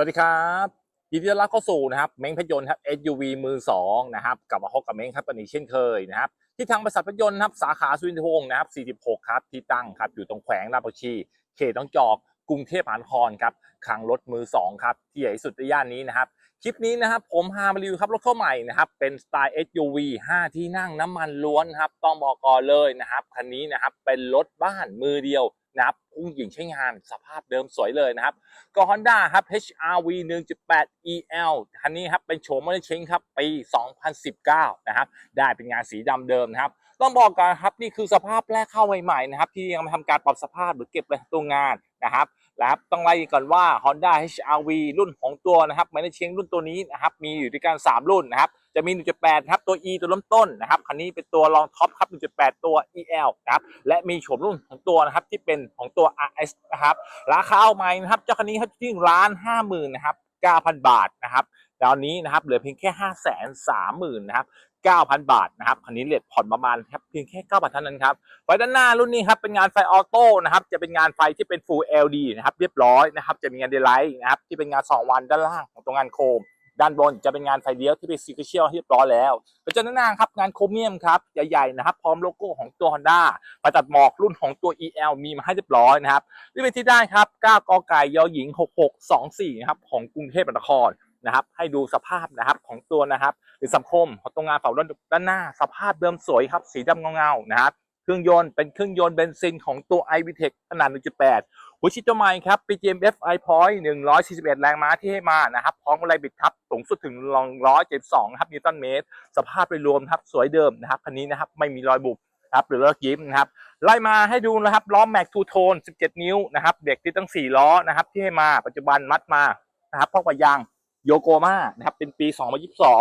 วัสดีครับยินดีต้อนรับเข้าสู่นะครับเม้งพยนต์ครับ SUV มือสองนะครับกลับมาพบกับเม้งครับวันนี้เช่นเคยนะครับที่ทางบริษัทพยนต์นะครับสาขาสุวินทวงศ์นะครับ46 ครับที่ตั้งครับอยู่ตรงแขวงราชบุรีเขตต้องจอกกรุงเทพมหานครครับคลังรถมือสองครับที่ใหญ่ที่สุดในย่านนี้นะครับคลิปนี้นะครับผมพามารีวิวครับรถเข้าใหม่นะครับเป็นสไตล์ SUV 5 ที่นั่งน้ำมันล้วนครับต้องบอกก่อนเลยนะครับคันนี้นะครับเป็นรถบ้านมือเดียว นะครับผู้หญิงใช้งานสภาพเดิมสวยเลยนะครับ ก็ Honda ครับ HRV 1.8 EL คันนี้ครับเป็นโฉมมอเตอร์เชงครับปี 2019 นะครับ ได้เป็นงานสีดำเดิมนะครับ ต้องบอกก่อนครับนี่คือสภาพแรกเข้าใหม่ๆนะครับ ที่ยังไม่ทำการปรับสภาพหรือเก็บเลยตัวงานนะครับ แล้วครับต้องไล่ก่อนว่า Honda HRV รุ่นของตัวนะครับไมอเตอร์เชงรุ่นตัวนี้นะครับมีอยู่ด้วยกัน 3 รุ่นนะครับจะมี 1.8ครับตัว E ตัวเริ่มต้นนะครับคันนี้เป็นตัวรองท็อปครับ 1.8 ตัว EL นะครับและมีโฉมรุ่นของตัวนะครับที่เป็นของตัว RS นะครับราคาเอาใหม่นะครับเจ้าคันนี้ครับที่ร้านห้าหมื่นนะครับเก้าพันบาทนะครับตอนนี้นะครับเหลือเพียงแค่ห้าแสนสามหมื่นนะครับ เก้าพันบาทนะครับคันนี้เลทผ่อนประมาณครับเพียงแค่เก้าพันเท่านั้นครับไฟด้านหน้ารุ่นนี้ครับเป็นงานไฟออโต้นะครับจะเป็นงานไฟที่เป็น Full LED นะครับเรียบร้อยนะครับจะมีงานเดลไลท์นะครับที่เป็นงานสองวันด้านล่างของตัวงานโคมด้านบนจะเป็นงานไฟเลี้ยวที่เป็นซีเชียลเรียบร้อยแล้วแล้วจะด้านหน้าครับงานโครเมียมครับใหญ่ๆนะครับ พร้อมโลโก้ของตัว Honda ไฟตัดหมอกรุ่นของตัว EL มีมาให้เรียบร้อยนะครับรีบไปที่ได้ครับ 9กอไก่ยอหญิง 6624นะครับของกรุงเทพมหานคร นะครับ ให้ดูสภาพนะครับของตัวนะครับ หรือสังคมของตรงงานเฝาด้านด้านหน้า สภาพเดิมสวยครับ สีดำเงาๆนะครับ เครื่องยนต์เป็นเครื่องยนต์เบนซินของตัว i v t e c ขนาด 1.8 หัวฉีดตัวใหม่ครับ PGMF i Point 141 แรงม้าที่ให้มานะครับ พร้อมกับแรบิดครับสูงสุดถึง172นะครับนิวตันเมตร สภาพโดยรวมครับสวยเดิมนะครับคันนี้นะครับไม่มีรอยบุบครับหรือรอยยิ้มนะครับไล่มาให้ดูนะครับล้อแม็กทูโทน 17 นิ้วนะครับเบรกติดตั้ง 4 ล้อนะครับที่ให้มาปัจจุบันมัดมานะครับพร้อมกับยาง โยโกมานะครับเป็นปี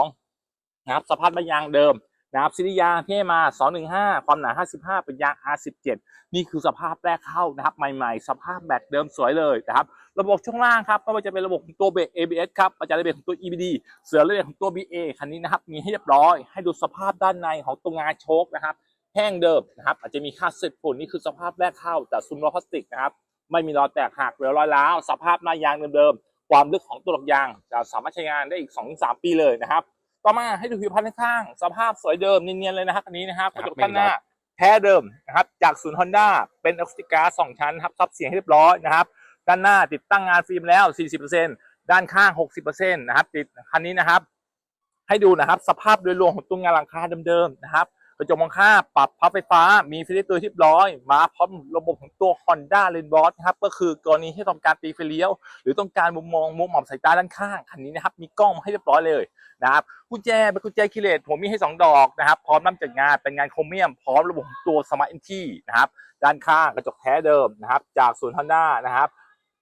2022 นะครับสภาพใบยางเดิมนะครับซีรียางที่ให้มา 215 ความหนา 55 เป็นยาง R17 นี่คือสภาพแรกเข้านะครับใหม่ๆ สภาพแบตเดิมสวยเลยนะครับระบบช่วงล่างครับไม่ว่าจะเป็นระบบของตัวเบรก ABS ครับอาจจะระเบียของตัว EBD เสือระเบียของตัว BA คันนี้นะครับมีให้เรียบร้อย ให้ดูสภาพด้านในของตัวงานโชคนะครับแห้งเดิมนะครับอาจจะมีค่าเศษฝุ่นนี่คือสภาพแรกเข้าแต่ซุ้มล้อพลาสติกนะครับไม่มีรอยแตกหักหรือรอยร้าวสภาพหน้ายางเดิมๆ ความลึกของตัวหลอกยางจะสามารถใช้งานได้อีก 2-3 ปีเลยนะครับ ต่อมาให้ดูผิวพรรณข้างๆสภาพสวยเดิมเนียนๆเลยนะครับอันนี้นะครับกระจกด้านหน้าแท้เดิมนะครับจากศูนย์ฮอนด้าเป็นออฟติกาสองชั้นครับซับเสียงให้เรียบร้อยนะครับ ด้านหน้าติดตั้งงานฟิล์มแล้ว 40%ด้านข้าง 60%นะครับติดคันนี้นะครับ ให้ดูนะครับ สภาพโดยรวมของตัวงานหลังคาเดิมๆนะครับ กระจกมองข้างปรับพับไฟฟ้า มีฟิลเตอร์ที่ร้อย มาพร้อมระบบของตัว Honda l e n b o s นะครับ ก็คือกรณีที่ต้องการตีไฟเลี้ยว หรือต้องการมุมมองมุมหมอบสายตาด้านข้าง คันนี้นะครับ มีกล้องมาให้เรียบร้อยเลยนะครับ กุญแจเป็นกุญแจคิเลตผมมีให้ 2 ดอกนะครับ พร้อมนำจัดงาน เป็นงานโครเมียม พร้อมระบบตัว Smart Entry นะครับ ด้านข้างกระจกแท้เดิมนะครับ จากศูนย์ Honda นะครับ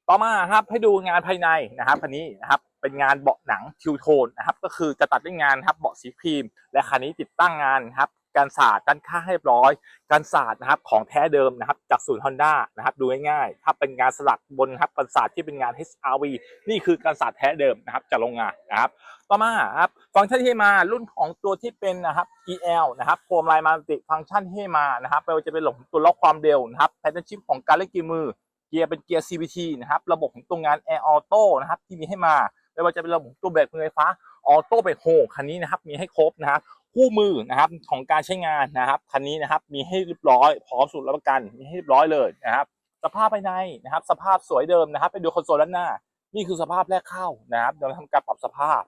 ต่อมาครับให้ดูงานภายในนะครับคันนี้นะครับเป็นงานเบาะหนังทิวโทนนะครับก็คือจะตัดด้วยงานครับเบาะสีครีม และคันนี้ติดตั้งงานครับ การสาดด้านข้างให้เรียบร้อย การสาดนะครับของแท้เดิมนะครับจากศูนย์ Honda นะครับดูง่ายๆถ้าเป็นงานสลักบนครับการสาดที่เป็นงาน HRV นี่คือการสาดแท้เดิมนะครับจากโรงงานนะครับต่อมาครับฟังก์ชันที่ให้มารุ่นของตัวที่เป็นนะครับ EL นะครับโคมไลายมาติฟังก์ชันที่ให้มานะครับไม่ว่าจะเป็นระบบของตัวล็อกความเร็วนะครับแพทเทิร์นชิปของการเล่นกีมือเกียร์เป็นเกียร์ CVT นะครับระบบของตัวงาน Air Auto นะครับที่มีให้มาไม่ว่าจะเป็นระบบตัวเบรกมือไฟฟ้าออโต้เบรกโฮคันนี้นะครับมีให้ครบนะครับ คู่มือนะครับของการใช้งานนะครับคันนี้นะครับมีให้เรียบร้อยพร้อมสูตรรับประกันมีให้เรียบร้อยเลยนะครับสภาพภายในนะครับ สภาพสวยเดิมนะครับ ไปดูคอนโซลด้านหน้า นี่คือสภาพแรกเข้านะครับเดี๋ยวทำการปรับสภาพ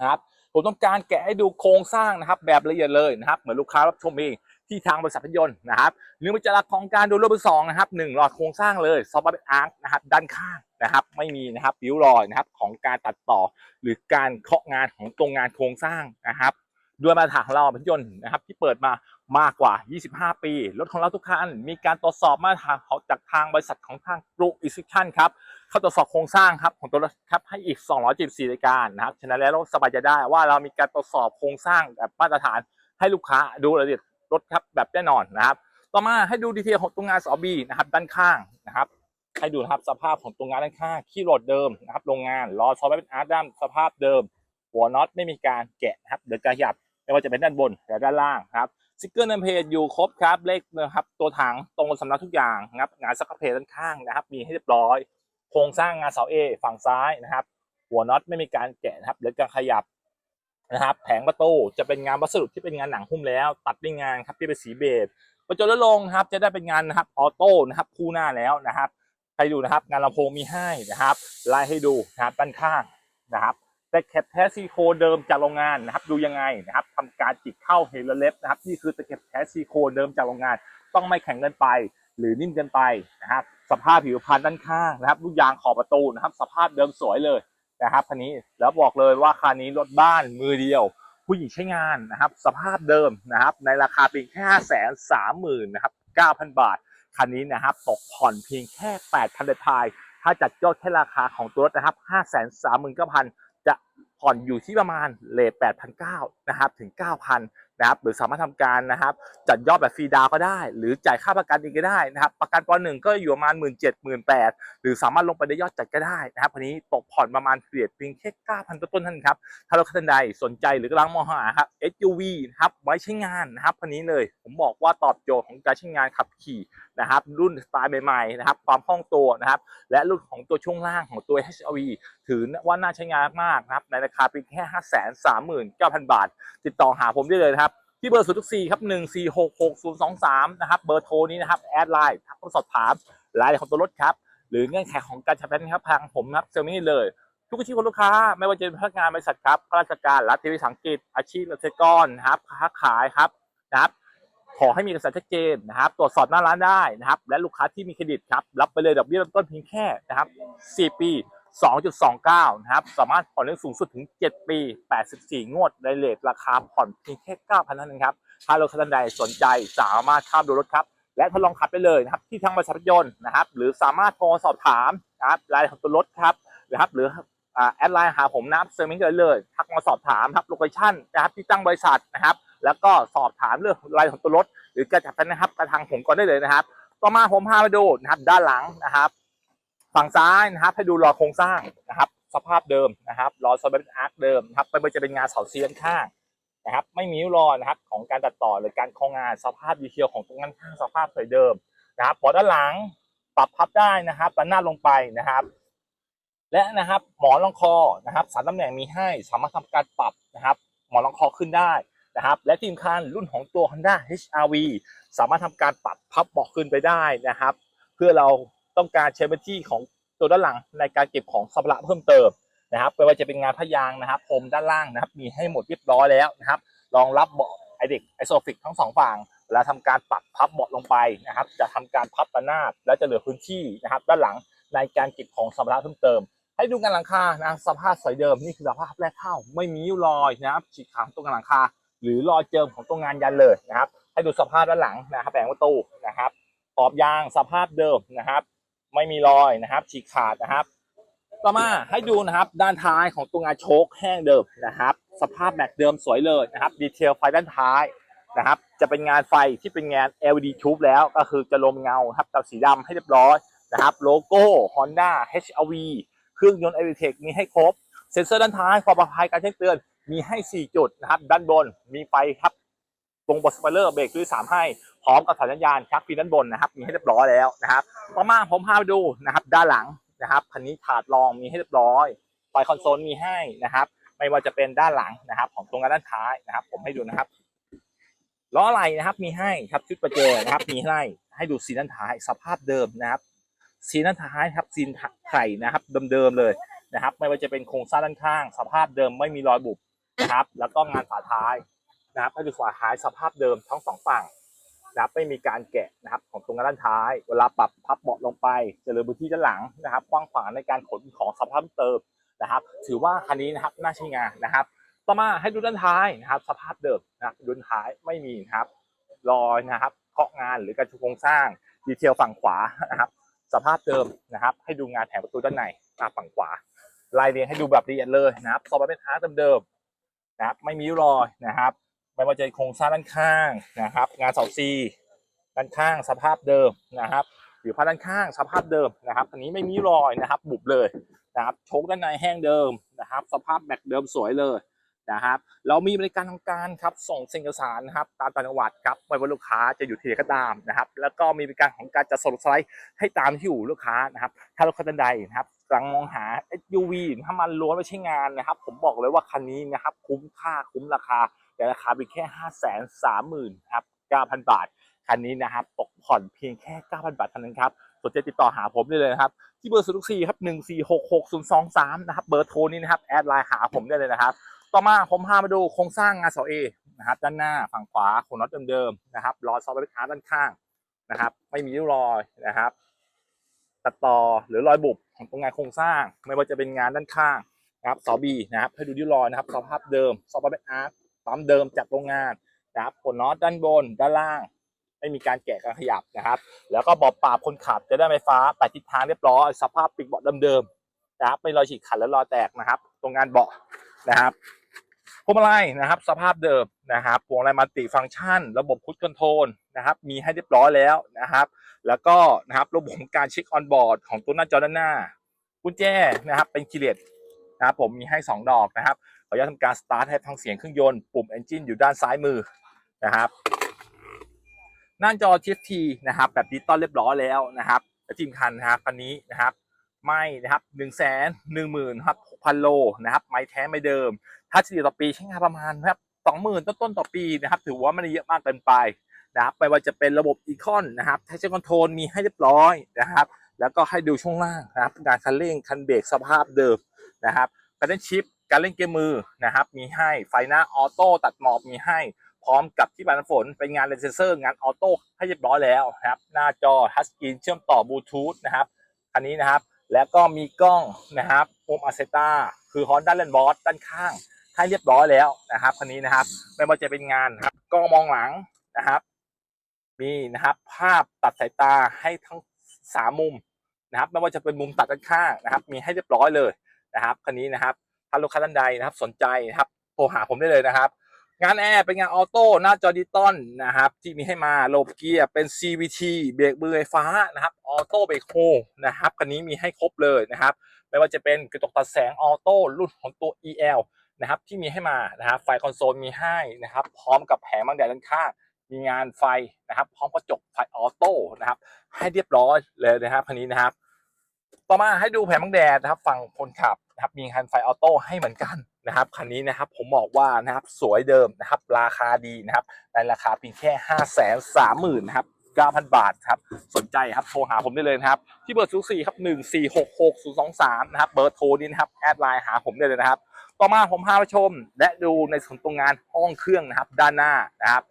นะครับผมต้องการแกะให้ดูโครงสร้างนะครับ แบบละเอียดเลยนะครับ เหมือนลูกค้ารับชมเองที่ทางบริษัทพยนต์นะครับหรือมันจะรักของการดูรถมือสองนะครับหนึ่งหลอดโครงสร้างเลยซอฟต์แวร์อาร์คนะครับด้านข้างนะครับ ไม่มีนะครับริ้วรอยนะครับของการตัดต่อ หรือการเคาะงานของตรงงานโครงสร้างนะครับ ด้วยมาตรฐานของเราพยนต์นะครับที่เปิดมามากกว่า 25 ปี รถของเราทุกคัน มีการตรวจสอบมาตรฐานของจากทางบริษัทของทางกรุ๊ปอิสิชันครับเข้าตรวจสอบโครงสร้างครับของตัวรถครับให้อีก 274รายการนะครับฉะนั้นแล้วเราสบายใจได้ว่าเรามีการตรวจสอบโครงสร้างแบบมาตรฐานให้ลูกค้าดูรายละเอียดรถครับแบบแน่นอนนะครับ ต่อมาให้ดูดีเทลของตัวงานสอบีนะครับด้านข้างนะครับให้ดูครับสภาพของตัวงานด้านข้างขี้โหลดเดิมนะครับโรงงานล้อซอฟต์แวร์เป็นอาร์ตด้านสภาพเดิม หัวน็อตไม่มีการแกะนะครับเดี๋ยวจะหยับ ไม่ว่าจะเป็นด้านบนและด้านล่างครับสติ๊กเกอร์นเพจอยู่ครบครับเลขนะครับตัวถังตรงสำนักทุกอย่างนะครับงานสครับเพจด้านข้างนะครับ มีให้เรียบร้อย โครงสร้างงานเสาเอฝั่งซ้ายนะครับ หัวน็อตไม่มีการแกะนะครับหรือการขยับนะครับแผงประตูจะเป็นงานวัสดุที่เป็นงานหนังหุ้มแล้ว ตัดด้วยงานครับที่เป็นสีเบจประจนและลงครับจะได้เป็นงานนะครับออโต้นะครับคู่หน้าแล้วนะครับใครดูนะครับ งานลำโพงมีให้นะครับไล่ให้ดูนะครับด้านข้างนะครับ แต่แคปแท้ซีโคเดิมจากโรงงานนะครับ ดูยังไงนะครับทำการจิกเข้าเฮลเล็บนะครับนี่คือตะเข็บแท้ซีโคเดิมจากโรงงาน ต้องไม่แข็งเกินไป หรือนิ่มเกินไปนะครับ สภาพผิวพรรณด้านข้างนะครับลูกยางขอบประตูนะครับ สภาพเดิมสวยเลยนะครับคันนี้แล้วบอกเลยว่าคันนี้รถบ้านมือเดียว ผู้หญิงใช้งานนะครับ สภาพเดิมนะครับ ในราคาเพียงแค่ห้าแสนสามหมื่นนะครับเก้าพันบาทคันนี้นะครับตกผ่อนเพียงแค่แปดพันเดทายถ้าจัดยอดแค่ราคาของตัวรถนะครับห้าแสนสามหมื่นเก้าพัน ผ่อนอยู่ที่ประมาณเลทแปดพันเก้านะครับถึง 9,000 นะครับหรือสามารถทำการนะครับจัดยอดแบบฟรีดาวก็ได้ หรือจ่ายค่าประกันเองก็ได้นะครับประกันปหนึ่งก็อยู่ประมาณหมื่นเจ็ดหมื่นแปดหรือสามารถลงไปได้ยอดจัดก็ได้นะครับวันนี้ตกผ่อนประมาณเกลียดเพียงแค่เก้าพันต้นๆท่านครับถ้าเราท่านใดสนใจหรือกำลังมองหาครับ SUV นะครับไว้ใช้งานนะครับคันนี้เลยผมบอกว่าตอบโจทย์ของการใช้งานขับขี่นะครับรุ่นสไตล์ใหม่ๆนะครับความคล่องตัวนะครับและรุ่นของตัวช่วงล่างของตัว HRV ถือว่าน่าใช้งานมากนะครับในราคาเพียงแค่5 3 9 0 0 0 บาท ติดต่อหาผมได้เลยนะครับ ที่เบอร์ 0 4 ครับ 1 4 6 6 0 2 3 นะครับ เบอร์โทรนี้นะครับ แอดไลน์ทักเข้ามาสอบถามรายละเอียดของตัวรถครับ หรือเงื่อนไขของการช้ประกันครับทางผมครับเซลล์นี่เลย ทุกอาชีพของลูกค้า ไม่ว่าจะเป็นพนักงานบริษัทครับข้าราชการรัฐวิสาหกิจ อาชีพเกษตรกรนะครับ ค้าขายครับ นะครับ ขอให้มีเอกสารชัดเจนนะครับ ตรวจสอบหน้าร้านได้นะครับ และลูกค้าที่มีเครดิตครับ รับไปเลยดอกเบี้ยเริ่มต้นเพียงแค่นะครับ 4 ปี 2.29 นะครับ สามารถผ่อนได้สูงสุดถึง 7 ปี 84 งวดในเลทราคาผ่อนเพียงแค่ 9,000เท่านั้นครับ ถ้ารถคันใดสนใจสามารถข้ามดูรถครับ และทดลองขับไปเลยนะครับ ที่ทางบริษัทรถยนต์นะครับ หรือสามารถโทรสอบถามนะครับรายละเอียดของตัวรถครับนะครับ หรือแอดไลน์หาผมนะครับเซอร์มิงเลยเลย ทักมาสอบถามครับโลเคชั่นนะครับที่ตั้งบริษัทนะครับ แล้วก็สอบถามเรื่องรายของตัวรถ หรือการจัดการนะครับกระทางผมก่อนได้เลยนะครับ ต่อมาผมพาไปดูนะครับด้านหลังนะครับ ฝั่งซ้ายนะครับให้ดูรอโครงสร้างนะครับ สภาพเดิมนะครับรอยโซลเป็นอาร์คเดิมนะครับไม่ว่าจะเป็นงานเสาเซียนข้างนะครับไม่มีรอยนะครับของการตัดต่อหรือการโครงงานสภาพดีเทลของตรงนั้นข้างสภาพสวยเดิมนะครับบอดด้านหลังปรับพับได้นะครับด้านหน้าลงไปนะครับ และนะครับหมอนรองคอนะครับสามตำแหน่งมีให้สามารถทำการปรับนะครับ หมอนรองคอขึ้นได้นะครับ และที่สำคัญรุ่นของตัว Honda HR-V สามารถทำการปรับพับเบาะขึ้นไปได้นะครับ เพื่อเรา ต้องการใช้พื้นที่ของตัวด้านหลังในการเก็บของสัมภาระเพิ่มเติมนะครับไม่ว่าจะเป็นงานพยางนะครับพรมด้านล่างนะครับ มีให้หมดเรียบร้อยแล้วนะครับรองรับเบาะไอเด็กไอโซฟิกทั้งสองฝั่งเวลาทำการปรับพับเบาะลงไปนะครับ จะทำการพับระนาบและจะเหลือพื้นที่นะครับ ด้านหลังในการเก็บของสัมภาระเพิ่มเติม ให้ดูกันหลังคานะสภาพสวยเดิมนี่คือสภาพแรกเข้าไม่มีรอยนะครับฉีกขาดตรงหลังคา หรือรอยเจิมของตัวงานยันเลยนะครับ ให้ดูสภาพด้านหลังนะครับแผงประตูนะครับขอบยางสภาพเดิมนะครับ ไม่มีรอยนะครับ ฉีกขาดนะครับ ต่อมาให้ดูนะครับ ด้านท้ายของตัวงานโชคแห้งเดิมนะครับ สภาพแม็กเดิมสวยเลยนะครับ ดีเทลไฟด้านท้ายนะครับ จะเป็นงานไฟที่เป็นงาน LED tube แล้วก็คือจะลมเงาครับกับสีดำให้เรียบร้อยนะครับ โลโก้ Honda HR-V เครื่องยนต์ e l e c t r i c มีให้ครบ เซ็นเซอร์ด้านท้ายความปลอดภัยการแจ้งเตือนมีให้ 4 จุดนะครับ ด้านบนมีไฟครับ ตรงบอสปอยเลอร์เบรกด้วย3ให้พร้อมกับสัญญาณชักฟีด้านบนนะครับมีให้เรียบร้อยแล้วนะครับต่อมาผมพาไปดูนะครับด้านหลังนะครับคันนี้ถาดรองมีให้เรียบร้อยไฟคอนโซลมีให้นะครับไม่ว่าจะเป็นด้านหลังนะครับ ของตรงกันด้านท้ายนะครับ ผมให้ดูนะครับล้อไหลนะครับมีให้ครับชุดประเจอนะครับมีให้ให้ดูซีนด้านท้ายสภาพเดิมนะครับซีนด้านท้ายครับซีนไข่นะครับเดิมๆเลยนะครับ ไม่ว่าจะเป็นโครงสร้างด้านข้าง สภาพเดิมไม่มีรอยบุบนะครับ แล้วก็งานฝาท้าย นะครับให้ดูฝาท้ายสภาพเดิมทั้งสองฝั่งนะครับไม่มีการแกะนะครับของตรงด้านท้าย เวลาปรับพับเบาะลงไปจะเหลือพื้นที่ด้านหลังนะครับกว้างขวางในการขนของสภาพเติมนะครับ ถือว่าคันนี้นะครับน่าใช้งานนะครับ ต่อมาให้ดูด้านท้ายนะครับ สภาพเดิมนะครับดูด้านท้ายไม่มีนะครับรอยนะครับเคาะงานหรือการชุโครงสร้างดีเทลฝั่งขวานะครับ สภาพเดิมนะครับ ให้ดูงานแถมประตูด้านในฝั่งขวาลายเรียงให้ดูแบบละเอียดเลยนะครับซอฟต์เป็นอาร์ตเดิมๆนะครับ ไม่มีรอยนะครับ ไม่ว่าจะโครงสร้างด้านข้างนะครับ งานเสาซีด้านข้างสภาพเดิมนะครับหรือผ้าด้านข้างสภาพเดิมนะครับอันนี้ไม่มีรอยนะครับ บุบเลยนะครับโชคด้านในแห้งเดิมนะครับ สภาพแม็กเดิมสวยเลยนะครับ เรามีบริการทางการครับส่งส่งเอกสารนะครับตามต่างจังหวัดครับไม่ว่าลูกค้าจะอยู่ที่ไหนก็ตามนะครับ แล้วก็มีบริการของการจัดส่งสไลด์ให้ตามที่อยู่ลูกค้านะครับ ถ้าลูกค้าท่านใดนะครับกำลังมองหา SUV ถ้ามันล้วนไม่ใช่งานนะครับ ผมบอกเลยว่าคันนี้นะครับ คุ้มค่าคุ้มราคา แต่ราคาเป็นแค่ 5 3 0 0 0 0ครับ9,000 บาท คันนี้นะครับตกผ่อนเพียงแค่ 9,000 บาทเท่านั้นครับสนใจติดต่อหาผมได้เลยนะครับ ที่เบอร์0 4ครับ1466023นะครับเบอร์โทรนี้นะครับแอดไลน์หาผมได้เลยนะครับ ต่อมาผมพามาดูโครงสร้างงานเสาเอนะครับด้านหน้าฝั่งขวาของน็อตเดิมๆนะครับล้อซอฟต์แวร์อาร์ด้านข้างนะครับ ไม่มีริ้วรอยนะครับ ตัดต่อหรือรอยบุบของตรงงานโครงสร้าง ไม่ว่าจะเป็นงานด้านข้างนะครับซอบีนะครับให้ดูริ้วรอยนะครับสภาพเดิมซอฟต์แวร์อาร์ ปั๊มเดิมจากโรงงานนะครับผลน็อตด้านบนด้านล่าง ไม่มีการแกะการขยับนะครับ แล้วก็บาะปราบคนขับจะได้ไฟฟ้าแปดทิศทางเรียบร้อยสภาพปีกเบาะเดิมๆนะครับไม่รอยฉีกขัดและรอยแตกนะครับ ตรงงานเบาะนะครับพวงมาลัยนะครับ สภาพเดิมนะครับพวงมาลัยมัลติฟังก์ชัน ระบบคุชคอนโทรลนะครับ มีให้เรียบร้อยแล้วนะครับ แล้วก็นะครับระบบของการเช็คออนบอร์ดของตัวหน้าจอด้านหน้ากุญแจนะครับเป็นคีย์เลสนะครับผมมีให้ 2 ดอกนะครับ ออนุญาตทำการสตาร์ทให้ฟังเสียงเครื่องยนต์ปุ่ม Engine อยู่ด้านซ้ายมือนะครับหน้าจอ TFT นะครับ แบบดิจิตอลเรียบร้อยแล้วนะครับและทีมคันนะครับคันนี้นะครับ ไม่นะครับหนึ่งแสนหนึ่งหมื่นครับหกพันโลนะครับ ไม่แท้ไม่เดิม ถ้าเฉลี่ยต่อปีใช้งานประมาณนะครับสองหมื่นต้นๆต่อปีนะครับ ถือว่าไม่ได้เยอะมากเกินไปนะครับไม่ว่าจะเป็นระบบอีคอนนะครับแท็กชั่นคอนโทรลมีให้เรียบร้อยนะครับ แล้วก็ให้ดูช่วงล่างนะครับการคันเร่งคันเบรกสภาพเดิมนะครับการเล่นชิป การเล่นเกมมือนะครับมีให้ไฟหน้าออโต้ตัดหมอกมีให้ พร้อมกับที่บันฝนเป็นงานเลนเซอร์งานออโต้ให้เรียบร้อยแล้วนะครับหน้าจอทัชสกรีนเชื่อมต่อบลูทูธนะครับคันนี้นะครับแล้วก็มีกล้องนะครับโฮมอาเซต้าคือฮอนด้านเลนบอสด้านข้างให้เรียบร้อยแล้วนะครับคันนี้นะครับไม่ว่าจะเป็นงานครับกล้องมองหลังนะครับ มีนะครับภาพตัดสายตาให้ทั้งสามมุมนะครับไม่ว่าจะเป็นมุมตัดด้านข้างนะครับ มีให้เรียบร้อยเลยนะครับคันนี้นะครับ ถ้าลูกค้าท่านใดนะครับ สนใจนะครับโทรหาผมได้เลยนะครับ งานแอร์เป็นงานออโต้หน้าจอดิจิตอลนะครับ ที่มีให้มาโลบเกียร์เป็น CVT เบรกมือไฟฟ้านะครับออโต้เบรกโฮนะครับคันนี้มีให้ครบเลยนะครับ ไม่ว่าจะเป็นกระจกตัดแสงออโต้รุ่นของตัว EL นะครับที่มีให้มานะครับไฟคอนโซลมีให้นะครับ พร้อมกับแผงบังแดดด้านข้างมีงานไฟนะครับ พร้อมกระจกไฟออโต้นะครับ ให้เรียบร้อยเลยนะครับคันนี้นะครับ ต่อมาให้ดูแผงบังแดดนะครับฝั่งคนขับนะครับมีคันไฟออโต้ให้เหมือนกันนะครับคันนี้นะครับผมบอกว่านะครับสวยเดิมนะครับราคาดีนะครับในราคาเพียงแค่ห้าแสนสามหมื่นนะครับเก้าพันบาทครับ สนใจครับ โทรหาผมได้เลยนะครับ ที่เบอร์ศูสี่ครับหนึ่งสี่หกหกศูนย์สองสามนะครับ เบอร์โทรนี้นะครับ แอดไลน์หาผมได้เลยนะครับ ต่อมาผมพาไปชม และดูในส่วนตรงงานห้องเครื่องนะครับ ด้านหน้านะครับ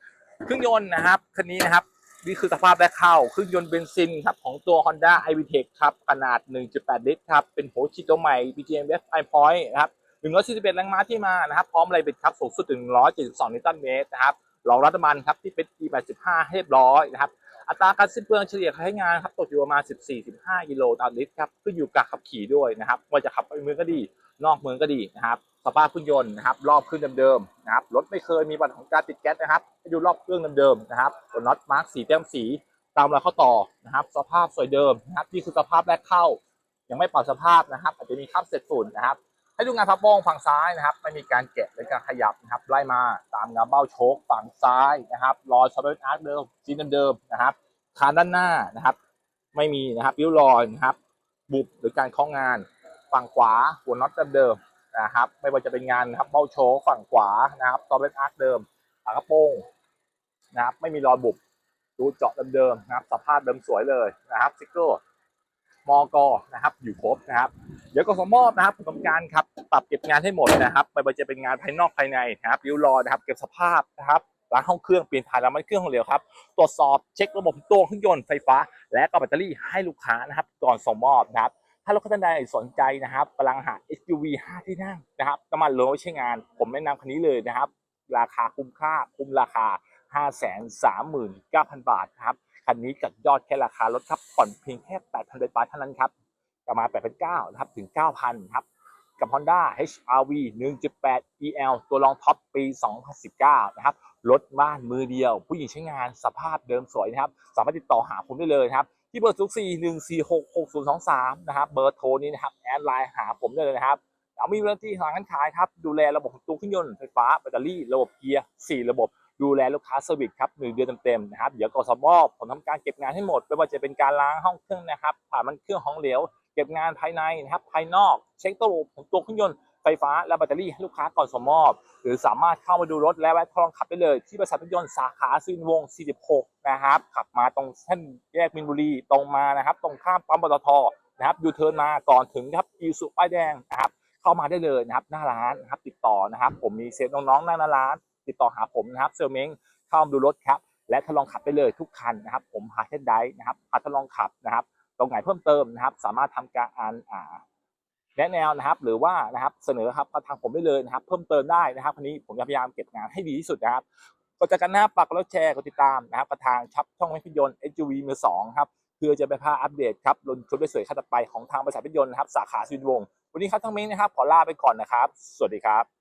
เครื่องยนต์นะครับ คันนี้นะครับ นี่คือสภาพแรกเข้าเครื่องยนต์เบนซินครับของตัว Honda i v t e c ครับ ขนาด 1.8 ลิตรครับ เป็นโหัวฉีดตัวใหม่ BGM F i Point นะครับ141แรงม้าที่มานะครับ พร้อมอะไรเป็นครับสูงสุดถึง172นิวตันเมตรนะครับรองรับน้ำมันครับที่เป็น E85 ให้เรียบร้อยนะครับอัตราการสิ้นเปลืองเฉลี่ยใช้งานครับตกอยู่ประมาณ 14-15กิโลต่อลิตรครับขึ้นอยู่กับขับขี่ด้วยนะครับว่าจะขับไปเมืองก็ดี นอกเมืองก็ดีนะครับ สภาพเครื่องยนต์นะครับ รอบเครื่องเดิมๆนะครับรถไม่เคยมีปัญหาของการติดแก๊สนะครับให้ดูรอบเครื่องเดิมๆนะครับตัวน็อตมาร์กสีแต้มสีตามรอยข้อต่อนะครับ สภาพสวยเดิมนะครับนี่คือสภาพแรกเข้า ยังไม่ปรับสภาพนะครับ อาจจะมีคราบเศษฝุ่นนะครับ ให้ดูงานพับโป้งฝั่งซ้ายนะครับไม่มีการแกะหรือการขยับนะครับไล่มาตามงานเบ้าโชคฝั่งซ้ายนะครับรอยช็อตเวอาร์คเดิมจีนเดิมๆนะครับคานด้านหน้านะครับ ไม่มีนะครับริ้วรอยนะครับบุบหรือการคล้องงาน ฝั่งขวาหัวน็อตเดิม นะครับ ไม่ว่าจะเป็นงานนะครับเบ้าโชว์ฝั่งขวานะครับซอฟต์อาร์คเดิมฝากระโปรงนะครับไม่มีรอยบุบดูเจาะเดิมๆนะครับ สภาพเดิมสวยเลยนะครับสติกเกอร์มอกนะครับอยู่ครบนะครับ เดี๋ยวก็สมมอบนะครับผมทำการครับปรับเก็บงานให้หมดนะครับไม่ว่าจะเป็นงานภายนอกภายในนะครับริ้วรอนะครับ เก็บสภาพนะครับล้างห้องเครื่องเปลี่ยนถ่ายน้ำมันเครื่องของเหลวครับ ตรวจสอบเช็คระบบตัวเครื่องยนต์ไฟฟ้า และก็แบตเตอรี่ให้ลูกค้านะครับ ก่อนส่งมอบนะครับ ถ้าลูกค้าท่านใดสนใจนะครับกำลังหา SUV 5 ที่นั่งนะครับน้ำมันเหลวไม่ใช่งาน ผมแนะนำคันนี้เลยนะครับ ราคาคุ้มค่าคุ้มราคา 539,000 บาทครับคันนี้กับยอดแค่ราคารถครับผ่อนเพียงแค่ 8,000บาทเท่านั้นครับประมาณ8,900นะครับถึง 9,000ครับกับ Honda HR-V 1.8 EL ตัวรองท็อปปี 2019 นะครับรถบ้านมือเดียว ผู้หญิงใช้งานสภาพเดิมสวยนะครับ สามารถติดต่อหาผมได้เลยครับ ที่เบอร์ศูนย์สี่หนึ่งสี่หกหกศูนย์สองสามนะครับ เบอร์โทรนี้นะครับแอดไลน์หาผมได้เลยนะครับเรามีบริการที่ทางการขายครับ ดูแลระบบของตัวเครื่องยนต์ไฟฟ้าแบตเตอรี่ระบบเกียร์สี่ระบบดูแลลูกค้าเซอร์วิสครับหนึ่งเดือนเต็มๆนะครับเดี๋ยวกสมผมทำการเก็บงานให้หมดไม่ว่าจะเป็นการล้างห้องเครื่องนะครับผ่านมันเครื่องของเหลวเก็บงานภายในนะครับภายนอกเช็คตัวระบบของตัวเครื่องยนต์ ไฟฟ้าและแบตเตอรี่ให้ลูกค้าก่อนส่งมอบ หรือสามารถเข้ามาดูรถและแวะทดลองขับได้เลยที่บริษัทรถยนต์สาขาซินวง 46 นะครับ ขับมาตรงเส้นแยกมินบุรีตรงมานะครับ ตรงข้ามปั๊มปตทนะครับยูเทิร์นมาก่อนถึงครับอีสุป้ายแดงนะครับเข้ามาได้เลยนะครับหน้าร้านนะครับติดต่อนะครับ ผมมีเซลล์น้องๆหน้าร้าน ติดต่อหาผมนะครับเซลเม้งเข้ามาดูรถครับและทดลองขับได้เลยทุกคันนะครับ ผมพาเทสไดฟ์นะครับพาทดลองขับนะครับ ตรงไหนเพิ่มเติมนะครับ สามารถทำการอ่านอ่า แนะแนวนะครับ หรือว่านะครับเสนอครับทางผมได้เลยนะครับ เพิ่มเติมได้นะครับวันนี้ผมจะพยายามเก็บงานให้ดีที่สุดนะครับก็จะกันนะครับฝากกดไลค์แชร์กดติดตามนะครับประทางชับช่องภาพยนต์ SUV มือสองครับเพื่อจะไปพาอัปเดตครับรถชุดสวยๆคันต่อไปของทางบริษัทภาพยนต์นะครับสาขาซินวงศ์วันนี้ครับทั้งเม้งนะครับขอลาไปก่อนนะครับ สวัสดีครับ